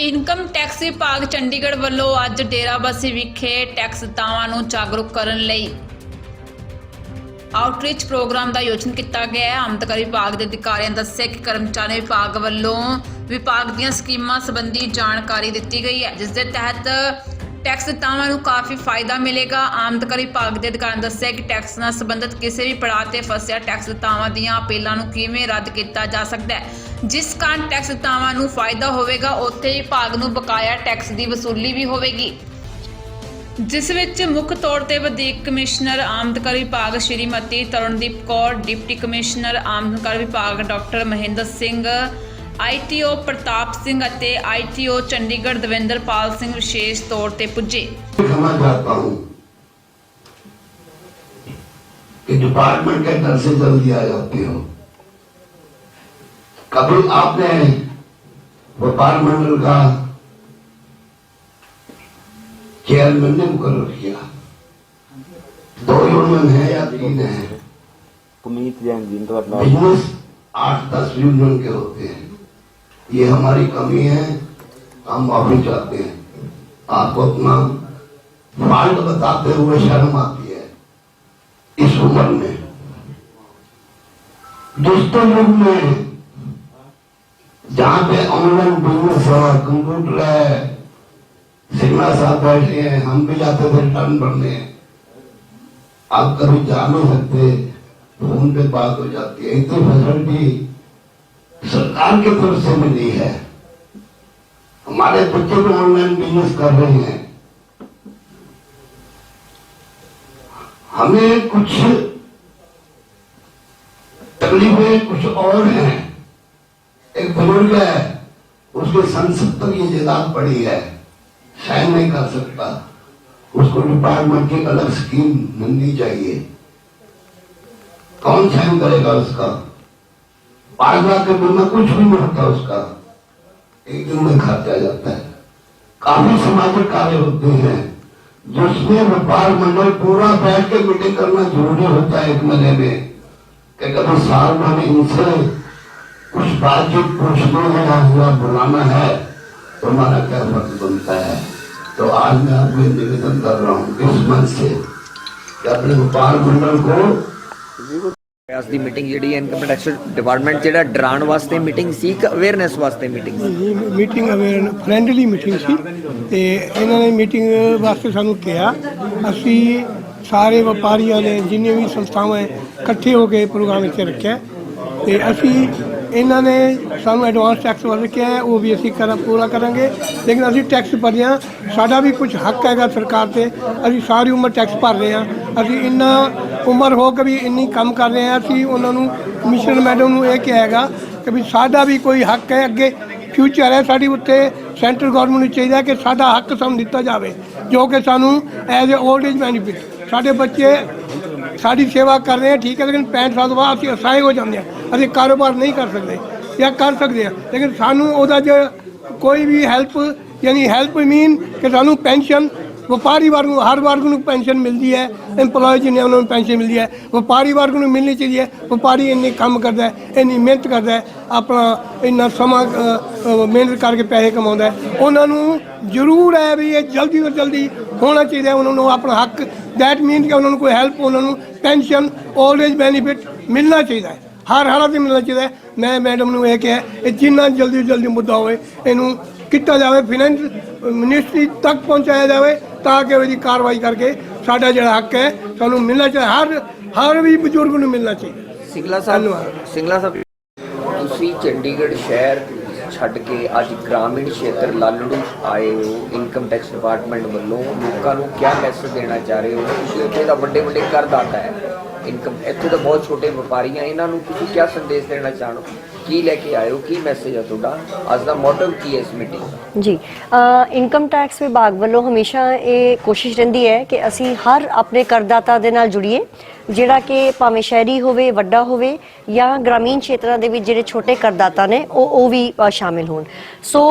Income tax ਵਿਭਾਗ ਚੰਡੀਗੜ੍ਹ ਵੱਲੋਂ ਅੱਜ ਡੇਰਾਬੱਸੀ ਵਿਖੇ ਟੈਕਸ ਨੂੰ ਜਾਗਰੂਕ ਕਰਨ ਲਈ ਆਊਟਰੀਚ ਪ੍ਰੋਗਰਾਮ ਦਾ ਆਯੋਜਨ ਕੀਤਾ ਗਿਆ ਹੈ। ਆਮਦਕਾਰੀ ਵਿਭਾਗ ਦੇ ਅਧਿਕਾਰੀਆਂ ਨੇ ਦੱਸਿਆ ਕਿ ਕਰਮਚਾਰੀ ਵਿਭਾਗ ਵੱਲੋਂ ਵਿਭਾਗ ਦੀਆਂ ਸਕੀਮਾਂ ਸੰਬੰਧੀ ਜਾਣਕਾਰੀ ਦਿੱਤੀ ਗਈ ਹੈ, ਜਿਸ ਦੇ ਤਹਿਤ ਟੈਕਸ ਨੂੰ ਕਾਫੀ ਫਾਇਦਾ ਮਿਲੇਗਾ। ਆਮਦਕਾਰੀ ਵਿਭਾਗ ਦੇ ਅਧਿਕਾਰੀਆਂ ਨੇ ਦੱਸਿਆ ਕਿ ਟੈਕਸ ਨਾਲ ਸੰਬੰਧਿਤ ਕਿਸੇ ਵੀ ਪੜਾਅ ਤੇ ਫਸਿਆ ਟੈਕਸ ਦੀਆਂ ਅਪੀਲਾਂ ਨੂੰ ਕਿਵੇਂ ਰੱਦ ਕੀਤਾ ਜਾ ਸਕਦਾ ਹੈ? ਜਿਸ ਕਾਰਨ ਟੈਕਸ ਨੂੰ ਫਾਇਦਾ ਹੋਵੇਗਾ, ਉੱਥੇ ਹੀ ਵਿਭਾਗ ਨੂੰ ਬਕਾਇਆ ਟੈਕਸ ਦੀ ਵਸੂਲੀ ਵੀ ਹੋਵੇਗੀ। ਜਿਸ ਵਿੱਚ ਮੁੱਖ ਤੌਰ ਤੇ ਵਧੀਕ ਕਮਿਸ਼ਨਰ, ਆਮਦਕਾਰੀ ਵਿਭਾਗ ਸ਼੍ਰੀਮਤੀ ਤਰਨਦੀਪ ਕੌਰ, ਡਿਪਟੀ ਕਮਿਸ਼ਨਰ, ਆਮਦਕਰ ਵਿਭਾਗ ਡਾਕਟਰ ਮਹਿੰਦਰ ਸਿੰਘ ਆਈਟੀਓ ਪ੍ਰਤਾਪ ਸਿੰਘ ਅਤੇ ਆਈਟੀਓ ਚੰਡੀਗੜ੍ਹ ਦਵਿੰਦਰਪਾਲ ਸਿੰਘ ਵਿਸ਼ੇਸ਼ ਤੌਰ ਤੇ ਪੁੱਜੇ क्षमा चाहता हूं कि डिपार्टमेंट के अंदर से जल्दी आ जाते हो कभी आपने व्यापार मंडल का चेयरमैन ने मुकर किया दो यूनियन है या तीन है पुनीत जैन जी इनका नाम बिजनेस आठ दस यूनियन के होते हैं ये हमारी कमी है, हम माफ़ी चाहते हैं। आपको अपना फाल्ट बताते हुए शर्म आती है इस उम्र में। डिजिटल युग में जहाँ पे ऑनलाइन बिज़नेस है कंप्यूटर है सिग्मा साहब बैठे हैं, हम भी जाते थे रिटर्न भरने आप कभी जा नहीं सकते, फ़ोन पे बात हो जाती है। इतनी फैसिलिटी सरकार की तरफ़ से मिली है। हमारे बच्चे भी ऑनलाइन बिज़नेस कर रहे हैं। हमें कुछ तकलीफें कुछ और हैं। एक बुज़ुर्ग है, उसके संसद पर ये जायदाद पड़ी है। साइन नहीं कर सकता। उसको डिपार्टमेंट की अलग स्कीम मिलनी चाहिए। कौन साइन करेगा उसका? पाँच के बिल में कुछ भी नहीं होता उसका। एक दिन में खर्चा जाता है। काफ़ी सामाजिक कार्य होते हैं। जिसमें व्यापार मंडल पूरा बैठ के मीटिंग करना ज़रूरी होता है एक महीने में। कभी साल में इनसे कुछ बातचीत पूछना है या बुलाना है तो हमारा क्या फ़र्ज़ बनता है? तो आज मैं आपको निवेदन कर रहा हूँ इस मन से अपने व्यापार मंडल को ਅੱਜ ਦੀ ਮੀਟਿੰਗ ਜਿਹੜੀ ਇਨਕਮ ਟੈਕਸ ਡਿਪਾਰਟਮੈਂਟ ਜਿਹੜਾ ਡਰਾਉਣ ਵਾਸਤੇ ਮੀਟਿੰਗ ਸੀ ਕਿ ਅਵੇਅਰਨੈਸ ਵਾਸਤੇ ਮੀਟਿੰਗ ਸੀ? ਮੀਟਿੰਗ ਅਵੇਅਰ ਫ੍ਰੈਂਡਲੀ ਮੀਟਿੰਗ ਸੀ ਤੇ ਇਹਨਾਂ ਨੇ ਮੀਟਿੰਗ ਵਾਸਤੇ ਸਾਨੂੰ ਕਿਹਾ ਅਸੀਂ ਸਾਰੇ ਵਪਾਰੀਆਂ ਨੇ ਜਿੰਨੇ ਵੀ ਸੰਸਥਾਵਾਂ ਹੈ ਇਕੱਠੇ ਹੋ ਕੇ ਪ੍ਰੋਗਰਾਮ ਇੱਥੇ ਰੱਖਿਆ। ਤੇ ਅਸੀਂ ਇਹਨਾਂ ਨੇ ਸਾਨੂੰ ਐਡਵਾਂਸ ਟੈਕਸ ਬਾਰੇ ਕਿਹਾ ਹੈ, ਉਹ ਵੀ ਅਸੀਂ ਕਰਾਂ ਪੂਰਾ ਕਰਾਂਗੇ। ਲੇਕਿਨ ਅਸੀਂ ਟੈਕਸ ਭਰਿਆ ਸਾਡਾ ਵੀ ਕੁਝ ਹੱਕ ਹੈਗਾ ਸਰਕਾਰ ਤੇ। ਅਸੀਂ ਸਾਰੀ ਉਮਰ ਟੈਕਸ ਭਰ ਰਹੇ ਹਾਂ। ਅਸੀਂ ਇਹਨਾਂ ਉਮਰ ਹੋ ਕੇ ਵੀ ਇੰਨੀ ਕੰਮ ਕਰ ਰਹੇ ਹਾਂ ਅਸੀਂ, ਉਹਨਾਂ ਨੂੰ ਕਮਿਸ਼ਨਰ ਮੈਡਮ ਨੂੰ ਇਹ ਕਿਹਾ ਹੈਗਾ ਕਿ ਵੀ ਸਾਡਾ ਵੀ ਕੋਈ ਹੱਕ ਹੈ ਅੱਗੇ ਫਿਊਚਰ ਹੈ, ਸਾਡੀ ਉੱਤੇ ਸੈਂਟਰ ਗਵਰਨਮੈਂਟ ਨੂੰ ਚਾਹੀਦਾ ਕਿ ਸਾਡਾ ਹੱਕ ਸਾਨੂੰ ਦਿੱਤਾ ਜਾਵੇ, ਜੋ ਕਿ ਸਾਨੂੰ as a old age benefit ਸਾਡੇ ਬੱਚੇ ਸਾਡੀ ਸੇਵਾ ਕਰ ਰਹੇ ਆ, ਠੀਕ ਹੈ, ਲੇਕਿਨ 65 ਸਾਲ ਤੋਂ ਬਾਅਦ ਅਸੀਂ ਅਸਹਾਏ ਹੋ ਜਾਂਦੇ ਹਾਂ, ਅਸੀਂ ਕਾਰੋਬਾਰ ਨਹੀਂ ਕਰ ਸਕਦੇ ਜਾਂ ਕਰ ਸਕਦੇ ਹਾਂ, ਲੇਕਿਨ ਸਾਨੂੰ ਉਹਦਾ ਜੇ ਕੋਈ ਵੀ ਹੈਲਪ ਯਾਨੀ ਹੈਲਪ ਮੀਨ ਕਿ ਸਾਨੂੰ ਪੈਨਸ਼ਨ ਵਪਾਰੀ ਵਰਗ ਨੂੰ ਹਰ ਵਰਗ ਨੂੰ ਪੈਨਸ਼ਨ ਮਿਲਦੀ ਹੈ EMPLOYE ਜਿਹਨੇ ਉਹਨਾਂ ਨੂੰ ਪੈਨਸ਼ਨ ਮਿਲਦੀ ਹੈ। ਵਪਾਰੀ ਵਰਗ ਨੂੰ ਮਿਲਣੀ ਚਾਹੀਦੀ ਹੈ। ਵਪਾਰੀ ਇੰਨੇ ਕੰਮ ਕਰਦਾ ਹੈ, ਇੰਨੀ ਮਿਹਨਤ ਕਰਦਾ ਹੈ, ਆਪਣਾ ਇੰਨਾ ਸਮਾਂ ਮਿਹਨਤ ਕਰਕੇ ਪੈਸੇ ਕਮਾਉਂਦਾ ਉਹਨਾਂ ਨੂੰ ਜ਼ਰੂਰ ਹੈ ਵੀ ਇਹ ਜਲਦੀ ਤੋਂ ਜਲਦੀ ਹੋਣਾ ਚਾਹੀਦਾ ਉਹਨਾਂ ਨੂੰ ਆਪਣਾ ਹੱਕ ਦੈਟ ਮੀਨ ਕਿ ਉਹਨਾਂ ਨੂੰ ਕੋਈ ਹੈਲਪ ਉਹਨਾਂ ਨੂੰ ਪੈਨਸ਼ਨ 올ਡ ਬੈਨੀਫਿਟ ਮਿਲਣਾ ਚਾਹੀਦਾ ਹੈ। ਹਰ ਹਾਲਤ 'ਚ ਮਿਲਣਾ ਚਾਹੀਦਾ ਮੈਂ ਮੈਡਮ ਨੂੰ ਇਹ ਕਿਹਾ ਇਹ ਜਿੰਨਾ ਜਲਦੀ ਤੋਂ ਜਲਦੀ ਮੁੱਦਾ ਹੋਵੇ, ਇਹਨੂੰ ਕੀਤਾ ਜਾਵੇ ਫਿਨੈਂਸ ਮਿਨਿਸਟਰੀ ਤੱਕ ਪਹੁੰਚਾਇਆ ਜਾਵੇ। ਤਾਂ ਕਿ ਉਹਦੀ ਕਾਰਵਾਈ ਕਰਕੇ ਸਾਡਾ ਜਿਹੜਾ ਹੱਕ ਹੈ ਸਾਨੂੰ ਮਿਲਣਾ ਚਾਹੀਦਾ। ਹਰ ਹਰ ਵੀ ਬਜ਼ੁਰਗ ਨੂੰ ਮਿਲਣਾ ਚਾਹੀਦਾ। ਸਿੰਗਲਾ ਸਾਹਿਬ। ਸਿੰਗਲਾ ਸਾਹਿਬ ਤੁਸੀਂ ਚੰਡੀਗੜ੍ਹ ਸ਼ਹਿਰ ਛੱਡ ਕੇ ਅੱਜ ਗ੍ਰਾਮੀਣ ਖੇਤਰ ਲਾਲੜੂ ਆਏ ਹੋ। ਇਨਕਮ ਟੈਕਸ ਡਿਪਾਰਟਮੈਂਟ ਵੱਲੋਂ ਲੋਕਾਂ ਨੂੰ ਕੀ ਮੈਸੇਜ ਦੇਣਾ ਚਾਹ ਰਹੇ ਹੋ? ਤੁਸੀਂ ਇੱਥੇ ਦਾ ਵੱਡੇ ਵੱਡੇ ਕਰਦਾਤਾ ਹੈ। ਇਨਕਮ ਇੱਥੇ ਤਾਂ ਬਹੁਤ ਛੋਟੇ ਵਪਾਰੀ ਆ। ਇਹਨਾਂ ਨੂੰ ਤੁਸੀਂ ਕੀ ਸੰਦੇਸ਼ ਦੇਣਾ ਚਾਹੋ? ਕੀ ਲੈ ਕੇ ਆਏ ਹੋ? ਕੀ ਮੈਸੇਜ ਹੈ ਤੁਹਾਡਾ? ਅੱਜ ਦਾ ਮੋਟਿਵ ਕੀ ਹੈ ਇਸ ਮੀਟਿੰਗ ਦਾ? ਜੀ ਇਨਕਮ ਟੈਕਸ ਵਿਭਾਗ ਵੱਲੋਂ ਹਮੇਸ਼ਾ ਇਹ ਕੋਸ਼ਿਸ਼ ਰਹਿੰਦੀ ਹੈ ਕਿ ਅਸੀਂ ਹਰ ਆਪਣੇ ਕਰਦਾਤਾ ਦੇ ਨਾਲ ਜੁੜੀਏ ਜਿਹੜਾ ਕਿ ਭਾਵੇਂ ਸ਼ਹਿਰੀ ਹੋਵੇ ਵੱਡਾ ਹੋਵੇ ਜਾਂ ਗ੍ਰਾਮੀਣ ਖੇਤਰਾਂ ਦੇ ਵਿੱਚ ਜਿਹੜੇ ਛੋਟੇ ਕਰਦਾਤਾ ਨੇ ਉਹ ਉਹ ਵੀ ਸ਼ਾਮਿਲ ਹੋਣ। ਸੋ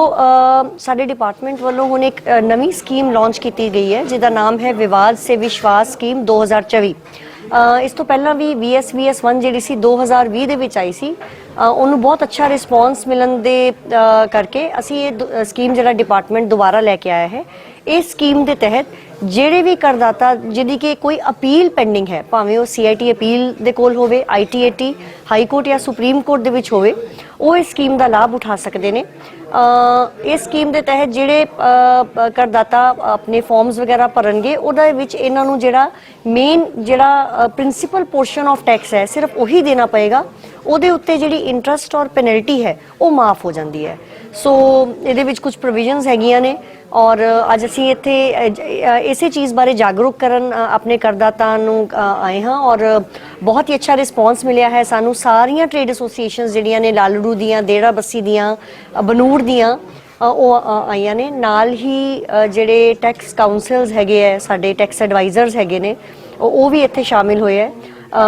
ਸਾਡੇ ਡਿਪਾਰਟਮੈਂਟ ਵੱਲੋਂ ਹੁਣ ਇੱਕ ਨਵੀਂ ਸਕੀਮ ਲਾਂਚ ਕੀਤੀ ਗਈ ਹੈ ਜਿਹਦਾ ਨਾਮ ਹੈ ਵਿਵਾਦ ਸੇ ਵਿਸ਼ਵਾਸ ਸਕੀਮ 2024 ਅ, ਇਸ ਤੋਂ ਪਹਿਲਾਂ ਵੀ VSVS1 ਜਿਹੜੀ ਸੀ 2020 ਦੇ ਵਿੱਚ ਆਈ ਸੀ। ਉਹਨੂੰ ਬਹੁਤ ਅੱਛਾ ਰਿਸਪੌਂਸ ਮਿਲਣ ਦੇ ਕਰਕੇ ਅਸੀਂ ਇਹ ਦ- ਸਕੀਮ ਜਿਹੜਾ ਡਿਪਾਰਟਮੈਂਟ ਦੁਬਾਰਾ ਲੈ ਕੇ ਆਇਆ ਹੈ ਇਸ ਸਕੀਮ ਦੇ ਤਹਿਤ ਜਿਹੜੇ ਵੀ ਕਰਦਾਤਾ ਜਿਹਦੀ ਕਿ ਕੋਈ ਅਪੀਲ ਪੈਂਡਿੰਗ ਹੈ, ਭਾਵੇਂ ਉਹ ਸੀਆਈਟੀ ਅਪੀਲ ਦੇ ਕੋਲ ਹੋਵੇ ਆਈਟੀਏਟੀ ਹਾਈ ਕੋਰਟ ਜਾਂ ਸੁਪਰੀਮ ਕੋਰਟ ਦੇ ਵਿੱਚ ਹੋਵੇ ਉਹ ਇਸ ਸਕੀਮ ਦਾ ਲਾਭ ਉਠਾ ਸਕਦੇ ਨੇ। ਇਸ ਸਕੀਮ ਦੇ ਤਹਿਤ ਜਿਹੜੇ ਕਰਦਾਤਾ ਆਪਣੇ ਫਾਰਮਸ ਵਗੈਰਾ ਭਰਨਗੇ, ਉਹਦੇ ਵਿੱਚ ਇਹਨਾਂ ਨੂੰ ਜਿਹੜਾ ਮੇਨ ਜਿਹੜਾ ਪ੍ਰਿੰਸੀਪਲ ਪੋਰਸ਼ਨ ਆਫ ਟੈਕਸ ਹੈ, ਸਿਰਫ ਉਹੀ ਦੇਣਾ ਪਏਗਾ। ਉਹਦੇ ਉੱਤੇ ਜਿਹੜੀ ਇੰਟਰਸਟ ਔਰ ਪੈਨਲਟੀ ਹੈ ਉਹ ਮਾਫ ਹੋ ਜਾਂਦੀ ਹੈ। ਸੋ ਇਹਦੇ ਵਿੱਚ ਕੁਝ ਪ੍ਰੋਵੀਜ਼ਨਸ ਹੈਗੀਆਂ ਨੇ ਔਰ ਅੱਜ ਅਸੀਂ ਇੱਥੇ ਇਸੇ ਚੀਜ਼ ਬਾਰੇ ਜਾਗਰੂਕ ਕਰਨ ਆਪਣੇ ਕਰਦਾਤਾ ਨੂੰ ਆਏ ਹਾਂ ਔਰ ਬਹੁਤ ਹੀ ਅੱਛਾ ਰਿਸਪੌਂਸ ਮਿਲਿਆ ਹੈ। ਸਾਨੂੰ ਸਾਰੀਆਂ ਟ੍ਰੇਡ ਐਸੋਸੀਏਸ਼ਨਸ ਜਿਹੜੀਆਂ ਨੇ ਲਾਲੜੂ ਦੀਆਂ ਦੇੜਾ ਬੱਸੀ ਦੀਆਂ ਅ, ਬਨੂੜ ਦੀਆਂ ਉਹ ਆਈਆਂ ਨੇ। ਨਾਲ ਹੀ ਜਿਹੜੇ ਟੈਕਸ ਕਾਉਂਸਲਸ ਹੈਗੇ ਆ ਸਾਡੇ ਟੈਕਸ ਐਡਵਾਈਜ਼ਰਸ ਹੈਗੇ ਨੇ ਉਹ ਵੀ ਇੱਥੇ ਸ਼ਾਮਿਲ ਹੋਏ ਹੈ।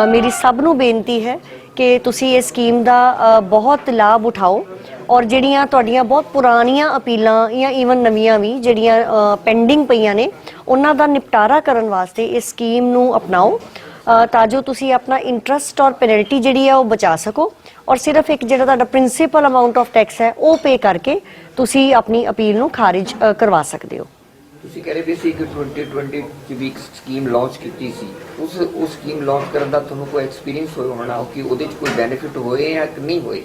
ਮੇਰੀ ਸਭ ਨੂੰ ਬੇਨਤੀ ਹੈ ਕਿ ਤੁਸੀਂ ਇਸ ਸਕੀਮ ਦਾ ਬਹੁਤ ਲਾਭ ਉਠਾਓ ਔਰ ਜਿਹੜੀਆਂ ਤੁਹਾਡੀਆਂ ਬਹੁਤ ਪੁਰਾਣੀਆਂ ਅਪੀਲਾਂ ਜਾਂ ਈਵਨ ਨਵੀਆਂ ਵੀ ਜਿਹੜੀਆਂ ਪੈਂਡਿੰਗ ਪਈਆਂ ਨੇ, ਉਹਨਾਂ ਦਾ ਨਿਪਟਾਰਾ ਕਰਨ ਵਾਸਤੇ ਇਸ ਸਕੀਮ ਨੂੰ ਅਪਣਾਓ। ਤਾਂ ਜੋ ਤੁਸੀਂ ਆਪਣਾ ਇੰਟਰਸਟ ਔਰ ਪੈਨਲਟੀ ਜਿਹੜੀ ਹੈ ਉਹ ਬਚਾ ਸਕੋ ਔਰ ਸਿਰਫ ਇੱਕ ਜਿਹੜਾ ਤੁਹਾਡਾ ਪ੍ਰਿੰਸੀਪਲ ਅਮਾਉਂਟ ਆਫ ਟੈਕਸ ਹੈ, ਉਹ ਪੇ ਕਰਕੇ ਤੁਸੀਂ ਆਪਣੀ ਅਪੀਲ ਨੂੰ ਖਾਰਿਜ ਕਰਵਾ ਸਕਦੇ ਹੋ। ਤੁਸੀਂ ਕਹਿ ਰਹੇ ਵੀ ਸੀ ਕਿ 2020 ਚ ਵੀ ਇੱਕ ਸਕੀਮ ਲਾਂਚ ਕੀਤੀ ਸੀ। ਉਸ ਉਸ ਸਕੀਮ ਲਾਂਚ ਕਰਨ ਦਾ ਤੁਹਾਨੂੰ ਕੋਈ ਐਕਸਪੀਰੀਅੰਸ ਹੋਇਆ ਹੋਣਾ ਕਿ ਉਹਦੇ ਚ ਕੋਈ ਬੈਨੀਫਿਟ ਹੋਏ ਜਾਂ ਕਿ ਨਹੀਂ ਹੋਏ?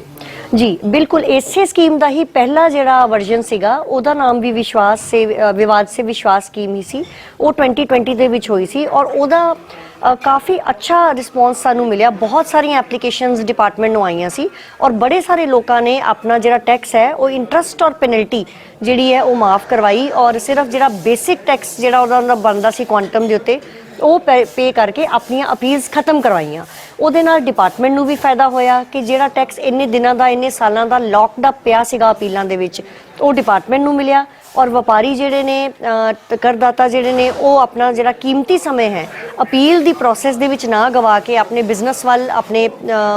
ਜੀ ਬਿਲਕੁਲ ਇਸੇ ਸਕੀਮ ਦਾ ਹੀ ਪਹਿਲਾ ਜਿਹੜਾ ਵਰਜ਼ਨ ਸੀਗਾ ਉਹਦਾ ਨਾਮ ਵੀ ਵਿਸ਼ਵਾਸ ਸੇ ਅ, ਵਿਵਾਦ ਸੇ ਵਿਸ਼ਵਾਸ ਸਕੀਮ ਹੀ ਸੀ। ਉਹ 2020 ਦੇ ਵਿੱਚ ਹੋਈ ਸੀ ਔਰ ਉਹਦਾ ਅ, ਕਾਫੀ ਅੱਛਾ ਰਿਸਪੌਂਸ ਸਾਨੂੰ ਮਿਲਿਆ। ਬਹੁਤ ਸਾਰੀਆਂ ਐਪਲੀਕੇਸ਼ਨਸ ਡਿਪਾਰਟਮੈਂਟ ਨੂੰ ਆਈਆਂ ਸੀ ਔਰ ਬੜੇ ਸਾਰੇ ਲੋਕਾਂ ਨੇ ਆਪਣਾ ਜਿਹੜਾ ਟੈਕਸ ਹੈ, ਉਹ ਇੰਟਰਸਟ ਔਰ ਪੈਨਲਟੀ ਜਿਹੜੀ ਹੈ, ਉਹ ਮਾਫ ਕਰਵਾਈ ਔਰ ਸਿਰਫ ਜਿਹੜਾ ਬੇਸਿਕ ਟੈਕਸ ਜਿਹੜਾ ਉਹਦਾ ਉਹਦਾ ਬਣਦਾ ਸੀ ਕੁਆਂਟਮ ਦੇ ਉੱਤੇ, ਉਹ ਪੇ ਕਰਕੇ ਆਪਣੀਆਂ ਅਪੀਲਸ ਖਤਮ ਕਰਵਾਈਆਂ। ਉਹਦੇ ਨਾਲ ਡਿਪਾਰਟਮੈਂਟ ਨੂੰ ਵੀ ਫਾਇਦਾ ਹੋਇਆ ਕਿ ਜਿਹੜਾ ਟੈਕਸ ਇੰਨੇ ਦਿਨਾਂ ਦਾ, ਇੰਨੇ ਸਾਲਾਂ ਦਾ ਲੌਕਡ ਅਪ ਪਿਆ ਸੀਗਾ ਅਪੀਲਾਂ ਦੇ ਵਿੱਚ, ਉਹ ਡਿਪਾਰਟਮੈਂਟ ਨੂੰ ਮਿਲਿਆ। ਔਰ ਵਪਾਰੀ ਜਿਹੜੇ ਨੇ ਕਰਦਾਤਾ ਜਿਹੜੇ ਨੇ, ਉਹ ਆਪਣਾ ਜਿਹੜਾ ਕੀਮਤੀ ਸਮੇਂ ਹੈ, ਅਪੀਲ ਦੀ ਪ੍ਰੋਸੈਸ ਦੇ ਵਿੱਚ ਨਾ ਗਵਾ ਕੇ ਆਪਣੇ ਬਿਜ਼ਨਸ ਵੱਲ, ਆਪਣੇ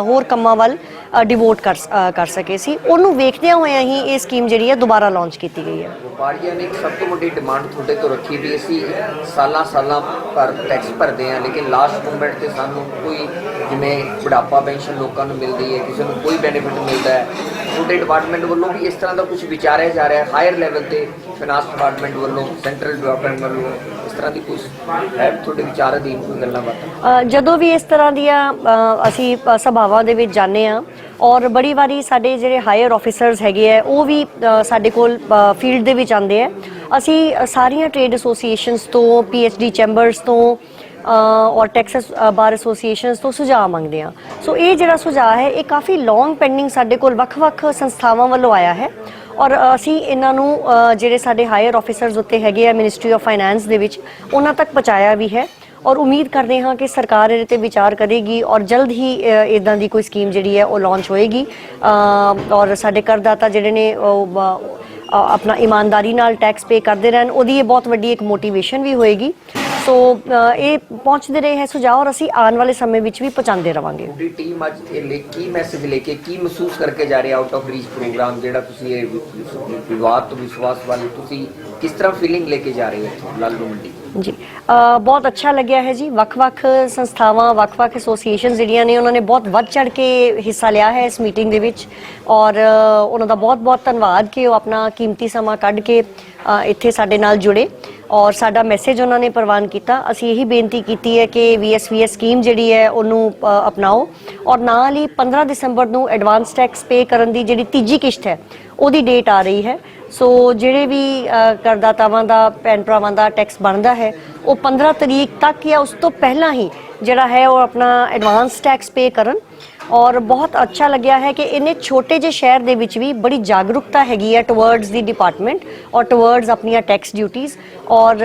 ਹੋਰ ਕੰਮਾਂ ਵੱਲ ਡਿਵੋਟ ਕਰ ਸਕੇ ਸੀ। ਉਹਨੂੰ ਵੇਖਦਿਆਂ ਹੋਇਆਂ ਹੀ ਇਹ ਸਕੀਮ ਜਿਹੜੀ ਹੈ ਦੁਬਾਰਾ ਲਾਂਚ ਕੀਤੀ ਗਈ ਹੈ। ਵਪਾਰੀਆਂ ਨੇ ਇੱਕ ਸਭ ਤੋਂ ਵੱਡੀ ਡਿਮਾਂਡ ਤੁਹਾਡੇ ਤੋਂ ਰੱਖੀ ਵੀ ਅਸੀਂ ਸਾਲਾਂ ਸਾਲਾਂ ਪਰ ਟੈਕਸ ਭਰਦੇ ਹਾਂ, ਲੇਕਿਨ ਲਾਸਟ ਮੂਮੈਂਟ ਤੇ ਸਾਨੂੰ ਕੋਈ ਜਿਵੇਂ ਬੁਢਾਪਾ ਪੈਨਸ਼ਨ ਲੋਕਾਂ ਨੂੰ ਮਿਲਦੀ ਹੈ, ਕਿਸੇ ਨੂੰ ਕੋਈ ਬੈਨੀਫਿਟ ਮਿਲਦਾ ਹੈ, ਤੁਹਾਡੇ ਡਿਪਾਰਟਮੈਂਟ ਵੱਲੋਂ ਵੀ ਇਸ ਤਰ੍ਹਾਂ ਦਾ ਕੁਝ ਵਿਚਾਰਿਆ ਜਾ ਰਿਹਾ ਹੈ ਹਾਇਰ ਲੈਵਲ ਤੇ ਫਾਈਨਾਂਸ ਡਿਪਾਰਟਮੈਂਟ ਵੱਲੋਂ ਸੈਂਟਰਲ ਡਿਪਾਰਟਮੈਂਟ ਵੱਲੋਂ ਇਸ ਤਰ੍ਹਾਂ ਦੀ ਕੁਝ ਹੈ, ਤੁਹਾਡੇ ਵਿਚਾਰ ਅਧੀਨ ਕੋਈ ਗੱਲਾਂ ਬਾਤਾਂ? ਜਦੋਂ ਵੀ ਇਸ ਤਰ੍ਹਾਂ ਦੀਆਂ ਅਸੀਂ ਸਭਾਵਾਂ ਦੇ ਵਿੱਚ ਜਾਂਦੇ ਆ ਔਰ ਬੜੀ ਵਾਰੀ ਸਾਡੇ ਜਿਹੜੇ ਹਾਇਰ ਆਫੀਸਰਸ ਹੈਗੇ ਆ ਉਹ ਵੀ ਸਾਡੇ ਕੋਲ ਫੀਲਡ ਦੇ ਵਿੱਚ ਆਉਂਦੇ ਆ ਅਸੀਂ ਸਾਰੀਆਂ ਟ੍ਰੇਡ ਐਸੋਸੀਏਸ਼ਨਸ ਤੋਂ ਪੀਐਚਡੀ ਚੈਂਬਰਸ ਤੋਂ ਔਰ ਟੈਕਸਸ ਬਾਰ ਐਸੋਸੀਏਸ਼ਨਸ ਤੋਂ ਸੁਝਾਅ ਮੰਗਦੇ ਆ ਸੋ ਇਹ ਜਿਹੜਾ ਸੁਝਾਅ ਹੈ, ਇਹ ਕਾਫੀ ਲੌਂਗ ਪੈਂਡਿੰਗ ਸਾਡੇ ਕੋਲ ਵੱਖ-ਵੱਖ ਸੰਸਥਾਵਾਂ ਵੱਲੋਂ ਆਇਆ ਹੈ। ਔਰ ਅਸੀਂ ਇਹਨਾਂ ਨੂੰ ਜਿਹੜੇ ਸਾਡੇ ਹਾਇਰ ਆਫੀਸਰਸ ਉੱਤੇ ਹੈਗੇ ਆ ਮਿਨਿਸਟਰੀ ਆਫ ਫਾਈਨੈਂਸ ਦੇ ਵਿੱਚ, ਉਹਨਾਂ ਤੱਕ ਪਹੁੰਚਾਇਆ ਵੀ ਹੈ। ਔਰ ਉਮੀਦ ਕਰਦੇ ਹਾਂ ਕਿ ਸਰਕਾਰ ਇਹਦੇ ਤੇ ਵਿਚਾਰ ਕਰੇਗੀ ਔਰ ਜਲਦ ਹੀ ਇਦਾਂ ਦੀ ਕੋਈ ਸਕੀਮ ਜਿਹੜੀ ਹੈ, ਉਹ ਲਾਂਚ ਹੋਏਗੀ। ਔਰ ਸਾਡੇ ਕਰਦਾਤਾ ਜਿਹੜੇ ਨੇ, ਉਹ ਆਪਣਾ ਇਮਾਨਦਾਰੀ ਨਾਲ ਟੈਕਸ ਪੇ ਕਰਦੇ ਰਹਿਣ, ਉਹਦੀ ਇਹ ਬਹੁਤ ਵੱਡੀ ਇੱਕ ਮੋਟੀਵੇਸ਼ਨ ਵੀ ਹੋਏਗੀ। ਸੋ ਅ, ਇਹ ਪਹੁੰਚਦੇ ਰਹੇ ਹੈ ਸੁਝਾਅ ਔਰ ਅਸੀਂ ਆਉਣ ਵਾਲੇ ਸਮੇਂ ਵਿੱਚ ਵੀ ਪਹੁੰਚਾਉਂਦੇ ਰਵਾਂਗੇ। ਤੁਹਾਡੀ ਟੀਮ ਅੱਜ ਇਹ ਲੈ ਕੀ ਮੈਸੇਜ ਲੈ ਕੇ ਕੀ ਮਹਿਸੂਸ ਕਰਕੇ ਜਾ ਰਹੀ ਆਊਟ ਆਫ ਰੀਚ ਪ੍ਰੋਗਰਾਮ ਜਿਹੜਾ ਤੁਸੀਂ ਇਹ ਵਿ- ਵਿਵਾਦ ਤੋਂ ਵਿਸ਼ਵਾਸ ਵੱਲ ਤੁਸੀਂ ਕਿਸ ਤਰ੍ਹਾਂ ਫੀਲਿੰਗ ਲੈ ਕੇ ਜਾ ਰਹੇ ਹੋ ਇੱਥੋਂ ਲਾਲੂ ਮੰਡੀ? ਜੀ ਅ, ਬਹੁਤ ਅੱਛਾ ਲੱਗਿਆ ਹੈ ਜੀ। ਵੱਖ-ਵੱਖ ਸੰਸਥਾਵਾਂ ਵੱਖ-ਵੱਖ ਐਸੋਸੀਏਸ਼ਨ ਜਿਹੜੀਆਂ ਨੇ ਉਹਨਾਂ ਨੇ ਬਹੁਤ ਵੱਧ ਚੜ ਕੇ ਹਿੱਸਾ ਲਿਆ ਹੈ ਇਸ ਮੀਟਿੰਗ ਦੇ ਵਿੱਚ। ਔਰ ਅ, ਉਹਨਾਂ ਦਾ ਬਹੁਤ-ਬਹੁਤ ਧੰਨਵਾਦ ਕਿ ਉਹ ਆਪਣਾ ਕੀਮਤੀ ਸਮਾਂ ਕੱਢ ਕੇ ਅ, ਇੱਥੇ ਸਾਡੇ ਨਾਲ ਜੁੜੇ। ਔਰ ਸਾਡਾ ਮੈਸੇਜ ਉਹਨਾਂ ਨੇ ਪ੍ਰਵਾਨ ਕੀਤਾ। ਅਸੀਂ ਇਹੀ ਬੇਨਤੀ ਕੀਤੀ ਹੈ ਕਿ ਵੀਐਸਵੀਐਸ ਸਕੀਮ ਜਿਹੜੀ ਹੈ, ਉਹਨੂੰ ਅਪਣਾਓ। ਔਰ ਨਾਲ ਹੀ 15 ਦਸੰਬਰ ਨੂੰ ਐਡਵਾਂਸ ਟੈਕਸ ਪੇ ਕਰਨ ਦੀ ਜਿਹੜੀ ਤੀਜੀ ਕਿਸ਼ਤ ਹੈ, ਉਹਦੀ ਡੇਟ ਆ ਰਹੀ ਹੈ। ਸੋ ਜਿਹੜੇ ਵੀ ਕਰਦਾਤਾਵਾਂ ਦਾ, ਭੈਣ ਭਰਾਵਾਂ ਦਾ ਟੈਕਸ ਬਣਦਾ ਹੈ, ਉਹ 15 ਤਰੀਕ ਤੱਕ ਜਾਂ ਉਸ ਤੋਂ ਪਹਿਲਾਂ ਹੀ ਜਿਹੜਾ ਹੈ, ਉਹ ਆਪਣਾ ਐਡਵਾਂਸ ਟੈਕਸ ਪੇ ਕਰਨ। ਔਰ ਬਹੁਤ ਅੱਛਾ ਲੱਗਿਆ ਹੈ ਕਿ ਇਹਨੇ ਛੋਟੇ ਜਿਹੇ ਸ਼ਹਿਰ ਦੇ ਵਿੱਚ ਵੀ ਬੜੀ ਜਾਗਰੂਕਤਾ ਹੈਗੀ ਹੈ ਟਵਰਡਸ ਦੀ ਡਿਪਾਰਟਮੈਂਟ ਔਰ ਟਵਰਡਸ ਆਪਣੀਆਂ ਟੈਕਸ ਡਿਊਟੀਆਂ ਔਰ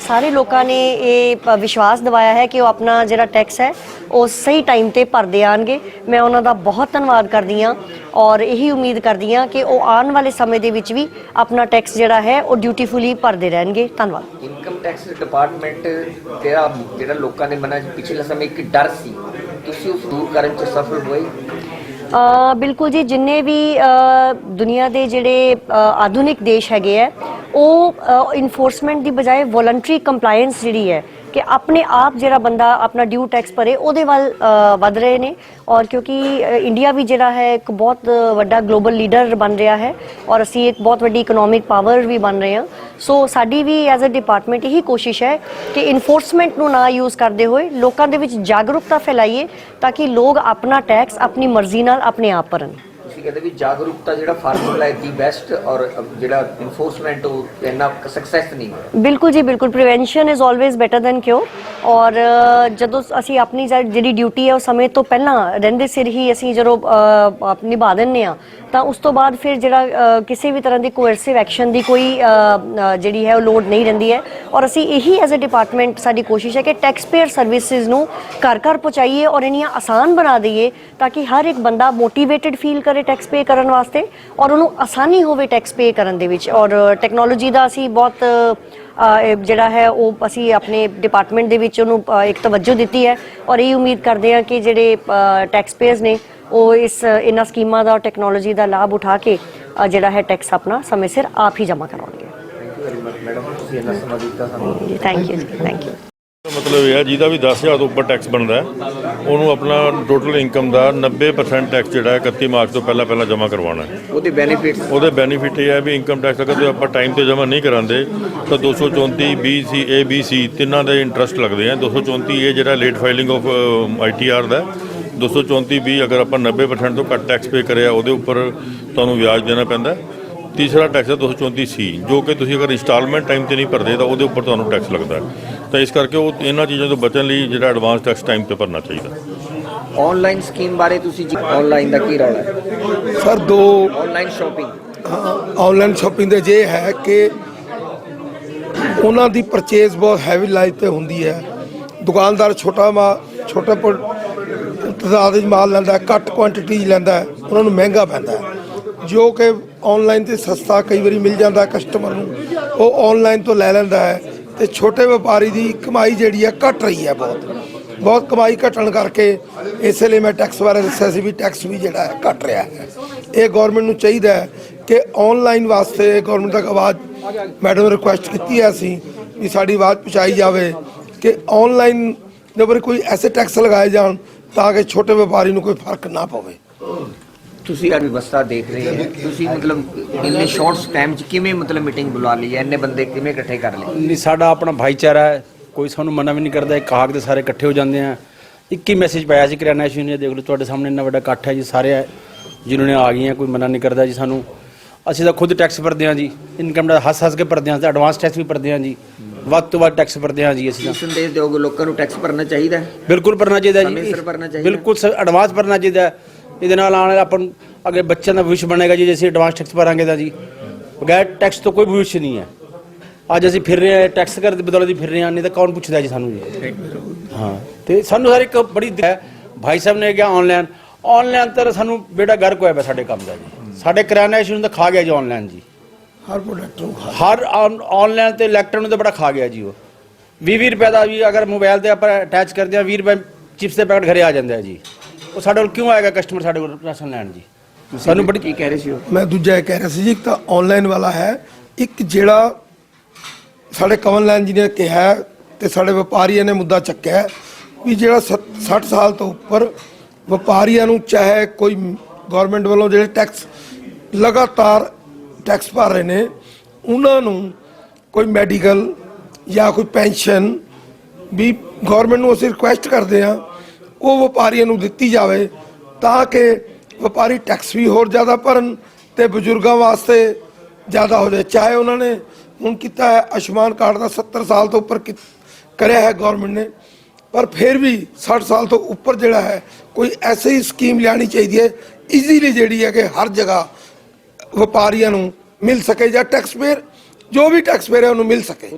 ਸਾਰੇ ਲੋਕਾਂ ਨੇ ਇਹ ਵਿਸ਼ਵਾਸ ਦਿਵਾਇਆ ਹੈ ਕਿ ਉਹ ਆਪਣਾ ਜਿਹੜਾ ਟੈਕਸ ਹੈ, ਉਹ ਸਹੀ ਟਾਈਮ ਤੇ ਭਰਦੇ ਆਣਗੇ ਮੈਂ ਉਹਨਾਂ ਦਾ ਬਹੁਤ ਧੰਨਵਾਦ ਕਰਦੀ ਹਾਂ ਔਰ ਇਹੀ ਉਮੀਦ ਕਰਦੀ ਹਾਂ ਕਿ ਉਹ ਆਉਣ ਵਾਲੇ ਸਮੇਂ ਦੇ ਵਿੱਚ ਵੀ ਆਪਣਾ ਟੈਕਸ ਜਿਹੜਾ ਹੈ, ਉਹ ਡਿਊਟੀਫੁਲੀ ਭਰਦੇ ਰਹਿਣਗੇ। ਧੰਨਵਾਦ। ਇਨਕਮ ਟੈਕਸ ਡਿਪਾਰਟਮੈਂਟ ਤੇਰਾ ਜਿਹੜਾ ਲੋਕਾਂ ਦੇ ਮਨਾਂ 'ਚ ਪਿਛਲੇ ਸਮੇਂ ਇੱਕ ਡਰ ਸੀ। ਤੁਸੀਂ ਉਸ ਦੂਰ ਕਰਨ 'ਚ ਸਫਲ ਹੋਏ? ਬਿਲਕੁਲ ਜੀ ਜਿੰਨੇ ਵੀ ਅ, ਦੁਨੀਆ ਦੇ ਜਿਹੜੇ ਆਧੁਨਿਕ ਦੇਸ਼ ਹੈਗੇ ਆ ਉਹ ਇਨਫੋਰਸਮੈਂਟ ਦੀ ਬਜਾਏ ਵੋਲੰਟਰੀ ਕੰਪਲਾਈਂਸ ਜਿਹੜੀ ਹੈ ਕਿ ਆਪਣੇ ਆਪ ਜਿਹੜਾ ਬੰਦਾ ਆਪਣਾ ਡਿਊ ਟੈਕਸ ਭਰੇ, ਉਹਦੇ ਵੱਲ ਵੱਧ ਰਹੇ ਨੇ। ਔਰ ਕਿਉਂਕਿ ਇੰਡੀਆ ਵੀ ਜਿਹੜਾ ਹੈ, ਇੱਕ ਬਹੁਤ ਵੱਡਾ ਗਲੋਬਲ ਲੀਡਰ ਬਣ ਰਿਹਾ ਹੈ। ਔਰ ਅਸੀਂ ਇੱਕ ਬਹੁਤ ਵੱਡੀ ਇਕਨੋਮਿਕ ਪਾਵਰ ਵੀ ਬਣ ਰਹੇ ਹਾਂ। ਸੋ ਸਾਡੀ ਵੀ ਐਜ਼ ਅ ਡਿਪਾਰਟਮੈਂਟ ਇਹੀ ਕੋਸ਼ਿਸ਼ ਹੈ ਕਿ ਇਨਫੋਰਸਮੈਂਟ ਨੂੰ ਨਾ ਯੂਜ਼ ਕਰਦੇ ਹੋਏ ਲੋਕਾਂ ਦੇ ਵਿੱਚ ਜਾਗਰੂਕਤਾ ਫੈਲਾਈਏ ਤਾਂ ਕਿ ਲੋਕ ਆਪਣਾ ਟੈਕਸ ਆਪਣੀ ਮਰਜ਼ੀ ਨਾਲ ਆਪਣੇ ਆਪ ਭਰਨ। ਤੁਸੀਂ ਕਹਿੰਦੇ ਵੀ ਜਾਗਰੂਕਤਾ ਜਿਹੜਾ ਫਾਰਮੂਲਾ ਹੈ, ਦੀ ਬੈਸਟ ਔਰ ਜਿਹੜਾ ਇਨਫੋਰਸਮੈਂਟ ਉਹ ਇੰਨਾ ਸਕਸੈਸ ਨਹੀਂ ਹੋਇਆ। ਬਿਲਕੁਲ ਜੀ, ਬਿਲਕੁਲ। Prevention is always better than cure ਔਰ ਜਦੋਂ ਅਸੀਂ ਆਪਣੀ ਜਿਹੜੀ ਡਿਊਟੀ ਹੈ, ਉਹ ਸਮੇਂ ਤੋਂ ਪਹਿਲਾਂ ਰਹਿੰਦੇ ਸਿਰ ਹੀ ਅਸੀਂ ਜਦੋਂ ਨਿਭਾ ਦਿੰਨੇ ਆ ਤਾਂ ਉਸ ਤੋਂ ਬਾਅਦ ਫਿਰ ਜਿਹੜਾ ਕਿਸੇ ਵੀ ਤਰ੍ਹਾਂ ਦੀ ਕੋਐਰਸਿਵ ਐਕਸ਼ਨ ਦੀ ਕੋਈ ਜਿਹੜੀ ਹੈ ਉਹ ਲੋਡ ਨਹੀਂ ਰਹਿੰਦੀ ਹੈ। ਔਰ ਅਸੀਂ ਇਹੀ ਐਜ਼ ਅ ਡਿਪਾਰਟਮੈਂਟ ਸਾਡੀ ਕੋਸ਼ਿਸ਼ ਹੈ ਕਿ ਟੈਕਸ ਪੇਅਰ ਸਰਵਿਸਿਜ਼ ਨੂੰ ਘਰ ਘਰ ਪਹੁੰਚਾਈਏ ਔਰ ਇਹਨੀਆਂ ਆਸਾਨ ਬਣਾ ਦਈਏ ਤਾਂ ਕਿ ਹਰ ਇੱਕ ਬੰਦਾ ਮੋਟੀਵੇਟਿਡ ਫੀਲ ਕਰੇ ਟੈਕਸ ਪੇ ਕਰਨ ਵਾਸਤੇ ਔਰ ਉਹਨੂੰ ਆਸਾਨੀ ਹੋਵੇ ਟੈਕਸ ਪੇ ਕਰਨ ਦੇ ਵਿੱਚ। ਔਰ ਟੈਕਨੋਲੋਜੀ ਦਾ ਅਸੀਂ ਬਹੁਤ ਜਿਹੜਾ ਹੈ ਉਹ ਅਸੀਂ ਆਪਣੇ ਡਿਪਾਰਟਮੈਂਟ ਦੇ ਵਿੱਚ ਉਹਨੂੰ ਇੱਕ ਤਵੱਜੋ ਦਿੱਤੀ ਹੈ। ਔਰ ਇਹ ਉਮੀਦ ਕਰਦੇ ਹਾਂ ਕਿ ਜਿਹੜੇ ਟੈਕਸ ਪੇਅਰਸ ਨੇ ਉਹ ਇਸ ਇਹਨਾਂ ਸਕੀਮਾਂ ਦਾ ਔਰ ਟੈਕਨੋਲੋਜੀ ਦਾ ਲਾਭ ਉਠਾ ਕੇ ਅ, ਜਿਹੜਾ ਹੈ ਟੈਕਸ ਆਪਣਾ ਸਮੇਂ ਸਿਰ ਆਪ ਹੀ ਜਮ੍ਹਾਂ ਕਰਾਉਣਗੇ। Thank you very much madam ਤੁਸੀਂ ਇੰਨਾ ਸਮਾਂ ਦਿੱਤਾ ਸਾਨੂੰ ਜੀ ਥੈਂਕ ਯੂ ਥੈਂਕ ਯੂ ਮਤਲਬ ਇਹ ਹੈ ਜਿਹਦਾ ਵੀ 10000 ਤੋਂ ਉੱਪਰ ਟੈਕਸ ਬਣਦਾ ਹੈ ਉਹਨੂੰ ਆਪਣਾ ਟੋਟਲ ਇਨਕਮ ਦਾ 90% ਟੈਕਸ ਜਿਹੜਾ ਹੈ 31 ਮਾਰਚ ਤੋਂ ਪਹਿਲਾਂ ਪਹਿਲਾਂ ਜਮ੍ਹਾਂ ਕਰਵਾਉਣਾ ਹੈ। ਉਹਦੇ ਬੈਨੀਫਿਟਸ ਉਹਦੇ ਬੈਨੀਫਿਟ ਇਹ ਹੈ ਵੀ ਇਨਕਮ ਟੈਕਸ ਅਗਰ ਤੁਸੀਂ ਆਪਾਂ ਟਾਈਮ ਤੇ ਜਮ੍ਹਾਂ ਨਹੀਂ ਕਰਾਉਂਦੇ ਤਾਂ 234 B C A B C ਤਿੰਨਾਂ ਦੇ ਇੰਟਰਸਟ ਲੱਗਦੇ ਆ। 234 ਇਹ ਜਿਹੜਾ ਲੇਟ ਫਾਈਲਿੰਗ ਆਫ ਆਈਟੀਆਰ ਦਾ ਹੈ। 234 ਬੀ ਅਗਰ ਆਪਾਂ 90% ਤੋਂ ਘੱਟ ਟੈਕਸ ਪੇ ਕਰਿਆ ਉਹਦੇ ਉੱਪਰ ਤੁਹਾਨੂੰ ਵਿਆਜ ਦੇਣਾ ਪੈਂਦਾ ਹੈ। ਤੀਸਰਾ ਟੈਕਸ ਹੈ 234 ਸੀ ਜੋ ਕਿ ਤੁਸੀਂ ਅਗਰ ਇੰਸਟਾਲਮੈਂਟ ਟਾਈਮ ਤੇ ਨਹੀਂ ਭਰਦੇ ਤਾਂ ਉਹਦੇ ਉੱਪਰ ਤੁਹਾਨੂੰ ਟੈਕਸ ਲੱਗਦਾ ਹੈ। ਤਾਂ ਇਸ ਕਰਕੇ ਉਹ ਇਹਨਾਂ ਚੀਜ਼ਾਂ ਤੋਂ ਬਚਣ ਲਈ ਜਿਹੜਾ ਐਡਵਾਂਸ ਟੈਕਸ ਟਾਈਮ ਤੇ ਭਰਨਾ ਚਾਹੀਦਾ ਆਨਲਾਈਨ ਸਕੀਮ ਬਾਰੇ ਤੁਸੀਂ ਜੀ ਆਨਲਾਈਨ ਦਾ ਕੀ ਰੌਲਾ ਹੈ? ਸਰ ਦੋ ਆਨਲਾਈਨ ਸ਼ਾਪਿੰਗ ਆਨਲਾਈਨ ਸ਼ਾਪਿੰਗ ਦੇ ਜੇ ਹੈ ਕਿ ਉਹਨਾਂ ਦੀ ਪਰਚੇਜ਼ ਬਹੁਤ ਹੈਵੀ ਲਾਈਫ ਤੇ ਹੁੰਦੀ ਹੈ। ਦੁਕਾਨਦਾਰ ਛੋਟਾ ਮਾ ਛੋਟਾ ਤਾਦਾਦ ਵਿੱਚ ਮਾਲ ਲੈਂਦਾ ਹੈ ਘੱਟ ਕੁਆਂਟੀਟੀ ਲੈਂਦਾ, ਉਹਨਾਂ ਨੂੰ ਮਹਿੰਗਾ ਪੈਂਦਾ। ਜੋ ਕਿ ਆਨਲਾਈਨ ਤੇ ਸਸਤਾ ਕਈ ਵਾਰੀ ਮਿਲ ਜਾਂਦਾ ਕਸਟਮਰ ਨੂੰ, ਉਹ ਆਨਲਾਈਨ ਤੋਂ ਲੈ ਲੈਂਦਾ ਹੈ ਤੇ ਛੋਟੇ ਵਪਾਰੀ ਦੀ ਕਮਾਈ ਜਿਹੜੀ ਹੈ ਘਟ ਰਹੀ ਹੈ ਬਹੁਤ। ਬਹੁਤ ਕਮਾਈ ਘਟਣ ਕਰਕੇ ਇਸੇ ਲਈ ਮੈਂ ਟੈਕਸ ਬਾਰੇ ਦੱਸਿਆ ਸੀ ਵੀ ਟੈਕਸ ਵੀ ਜਿਹੜਾ ਹੈ ਘਟ ਰਿਹਾ ਹੈ। ਇਹ ਗਵਰਨਮੈਂਟ ਨੂੰ ਚਾਹੀਦਾ ਹੈ ਕਿ ਆਨਲਾਈਨ ਵਾਸਤੇ ਗਵਰਨਮੈਂਟ ਤੱਕ ਆਵਾਜ਼ ਮੈਡਮ ਰਿਕੁਐਸਟ ਕੀਤੀ ਹੈ ਅਸੀਂ ਵੀ ਸਾਡੀ ਆਵਾਜ਼ ਪਹੁੰਚਾਈ ਜਾਵੇ ਕਿ ਆਨਲਾਈਨ ਦੇ ਉੱਪਰ ਕੋਈ ਐਸੇ ਟੈਕਸ ਲਗਾਏ ਜਾਣ ਤਾਂ ਕਿ ਛੋਟੇ ਵਪਾਰੀ ਨੂੰ ਕੋਈ ਫ਼ਰਕ ਨਾ ਪਵੇ। ਤੁਸੀਂ ਇਹ ਵਿਵਸਥਾ ਦੇਖ ਰਹੇ ਹੋ। ਤੁਸੀਂ ਮਤਲਬ ਇੰਨੇ ਸ਼ਾਰਟ ਟਾਈਮ ਚ ਕਿਵੇਂ ਮਤਲਬ ਮੀਟਿੰਗ ਬੁਲਾ ਲਈ ਹੈ? ਇੰਨੇ ਬੰਦੇ ਕਿਵੇਂ ਇਕੱਠੇ ਕਰ ਲਏ? ਨਹੀਂ ਸਾਡਾ ਆਪਣਾ ਭਾਈਚਾਰਾ ਹੈ। ਕੋਈ ਸਾਨੂੰ ਮਨਾ ਵੀ ਨਹੀਂ ਕਰਦਾ। ਇੱਕ ਹਾਕ ਦੇ ਸਾਰੇ ਇਕੱਠੇ ਹੋ ਜਾਂਦੇ ਆ। ਇੱਕ ਹੀ ਮੈਸੇਜ ਪਾਇਆ ਸੀ ਕਰਿਆਨਾ ਯੂਨੀਅਨ ਨੇ। ਦੇਖ ਲਓ ਤੁਹਾਡੇ ਸਾਹਮਣੇ ਇੰਨਾ ਵੱਡਾ ਇਕੱਠ ਹੈ ਜੀ ਸਾਰੇ ਜਿਨ੍ਹਾਂ ਨੇ ਆ ਗਈਆਂ। ਕੋਈ ਮਨਾ ਨਹੀਂ ਕਰਦਾ ਜੀ ਸਾਨੂੰ। ਅਸੀਂ ਤਾਂ ਖੁਦ ਟੈਕਸ ਭਰਦੇ ਹਾਂ ਜੀ। ਇਨਕਮ ਦਾ ਹੱਸ ਹੱਸ ਕੇ ਭਰਦੇ ਹਾਂ। ਤੇ ਐਡਵਾਂਸ ਟੈਕਸ ਵੀ ਭਰਦੇ ਹਾਂ ਜੀ। ਵੱਧ ਤੋਂ ਵੱਧ ਟੈਕਸ ਭਰਦੇ ਹਾਂ ਜੀ ਅਸੀਂ ਤਾਂ। ਸੰਦੇਸ਼ ਦਿਓਗੇ? ਲੋਕਾਂ ਨੂੰ ਟੈਕਸ ਭਰਨਾ ਚਾਹੀਦਾ ਹੈ? ਬਿਲਕੁਲ ਭਰਨਾ ਚਾਹੀਦਾ ਸਮੇਂ ਜੀ ਸਿਰ ਭਰਨਾ ਚਾਹੀਦਾ। ਬਿਲਕੁਲ ਐਡਵਾਂਸ ਭਰਨਾ ਚਾਹੀਦਾ ਹੈ। ਇਹਦੇ ਨਾਲ ਆਉਣ ਵਾਲਾ ਆਪਾਂ ਨੂੰ ਅੱਗੇ ਬੱਚਿਆਂ ਦਾ ਭਵਿੱਖ ਬਣੇਗਾ ਜੀ ਜੇ ਅਸੀਂ ਐਡਵਾਂਸ ਟੈਕਸ ਭਰਾਂਗੇ ਤਾਂ ਜੀ। ਬਗੈਰ ਟੈਕਸ ਤੋਂ ਕੋਈ ਭਵਿੱਖ ਨਹੀਂ ਹੈ। ਅੱਜ ਅਸੀਂ ਫਿਰ ਰਹੇ ਹਾਂ ਟੈਕਸ ਕਰ ਦੇ ਬਦੌਲਤ ਹੀ ਫਿਰ ਰਹੇ ਹਾਂ ਨਹੀਂ ਤਾਂ ਕੌਣ ਪੁੱਛਦਾ ਜੀ ਸਾਨੂੰ ਜੀ? ਹਾਂ ਤੇ ਸਾਨੂੰ ਸਰ ਇੱਕ ਬੜੀ ਦਿੱਕਤ ਹੈ। ਭਾਈ ਸਾਹਿਬ ਨੇ ਕਿਹਾ ਆਨਲਾਈਨ ਆਨਲਾਈਨ ਤਾਂ ਸਾਨੂੰ ਬੇੜਾ ਗਰਕ ਹੋਇਆ ਪਿਆ ਸਾਡੇ ਕੰਮ ਦਾ ਜੀ। ਸਾਡੇ ਕਿਰਾਣਾ ਇਸ਼ੂ ਨੂੰ ਤਾਂ ਖਾ ਗਿਆ ਜੀ ਆਨਲਾਈਨ ਜੀ। ਹਰ ਪ੍ਰੋਡਕਟ ਨੂੰ ਖਾ ਹਰ ਆਨਲਾਈਨ ਤੇ ਇਲੈਕਟ੍ਰੋਨ ਨੂੰ ਤਾਂ ਬੜਾ ਖਾ ਗਿਆ ਜੀ ਉਹ। 20 20 ਰੁਪਏ ਦਾ ਵੀ ਅਗਰ ਮੋਬਾਈਲ ਤੇ ਆਪਾਂ ਅਟੈਚ ਕਰਦੇ ਆ 20 ਰੁਪਏ ਚਿਪਸ ਦੇ ਪੈਕਟ ਘਰੇ ਆ ਜਾਂਦੇ ਆ ਜੀ। ਉਹ ਸਾਡੇ ਕੋਲ ਕਿਉਂ ਆਏਗਾ ਕਸਟਮਰ ਸਾਡੇ ਕੋਲ ਰਾਸ਼ਨ ਲੈਣ ਜੀ? ਸਾਨੂੰ ਬੜੀ ਕੀ ਕਹਿ ਰਹੇ ਸੀ ਉਹ? ਮੈਂ ਦੂਜਾ ਇਹ ਕਹਿ ਰਿਹਾ ਸੀ ਜੀ ਇੱਕ ਤਾਂ ਆਨਲਾਈਨ ਵਾਲਾ ਹੈ ਇੱਕ ਜਿਹੜਾ ਸਾਡੇ ਕਮਲ ਲਾਈਨ ਜੀ ਨੇ ਕਿਹਾ ਤੇ ਸਾਡੇ ਵਪਾਰੀਆਂ ਨੇ ਮੁੱਦਾ ਚੱਕਿਆ ਵੀ ਜਿਹੜਾ ਸੱਤ- 60 ਸਾਲ ਤੋਂ ਉੱਪਰ ਵਪਾਰੀਆਂ ਨੂੰ ਚਾਹੇ ਕੋਈ ਗਵਰਨਮੈਂਟ ਵੱਲੋਂ ਜਿਹੜੇ ਟੈਕਸ ਲਗਾਤਾਰ ਟੈਕਸ ਭਰ ਰਹੇ ਨੇ, ਉਹਨਾਂ ਨੂੰ ਕੋਈ ਮੈਡੀਕਲ ਜਾਂ ਕੋਈ ਪੈਨਸ਼ਨ ਵੀ ਗਵਰਨਮੈਂਟ ਨੂੰ ਅਸੀਂ ਰਿਕੁਐਸਟ ਕਰਦੇ ਹਾਂ, ਉਹ ਵਪਾਰੀਆਂ ਨੂੰ ਦਿੱਤੀ ਜਾਵੇ ਤਾਂ ਕਿ ਵਪਾਰੀ ਟੈਕਸ ਵੀ ਹੋਰ ਜ਼ਿਆਦਾ ਭਰਨ ਤੇ ਬਜ਼ੁਰਗਾਂ ਵਾਸਤੇ ਜ਼ਿਆਦਾ ਹੋ ਜਾਏ। ਚਾਹੇ ਉਹਨਾਂ ਨੇ ਹੁਣ ਕੀਤਾ ਹੈ, ਆਯੁਸ਼ਮਾਨ ਕਾਰਡ ਦਾ 70 ਸਾਲ ਤੋਂ ਉੱਪਰ ਕੀ- ਕਰਿਆ ਹੈ ਗਵਰਨਮੈਂਟ ਨੇ, ਪਰ ਫਿਰ ਵੀ 60 ਸਾਲ ਤੋਂ ਉੱਪਰ ਜਿਹੜਾ ਹੈ, ਕੋਈ ਐਸੀ ਸਕੀਮ ਲਿਆਣੀ ਚਾਹੀਦੀ ਹੈ ਈਜ਼ੀਲੀ ਜਿਹੜੀ ਹੈ ਕਿ ਹਰ ਜਗ੍ਹਾ ਵਪਾਰੀਆਂ ਨੂੰ ਮਿਲ ਸਕੇ ਜਾਂ ਟੈਕਸ ਪੇਅਰ ਜੋ ਵੀ ਟੈਕਸ ਪੇਅਰ ਹੈ ਉਹਨੂੰ ਮਿਲ ਸਕੇ।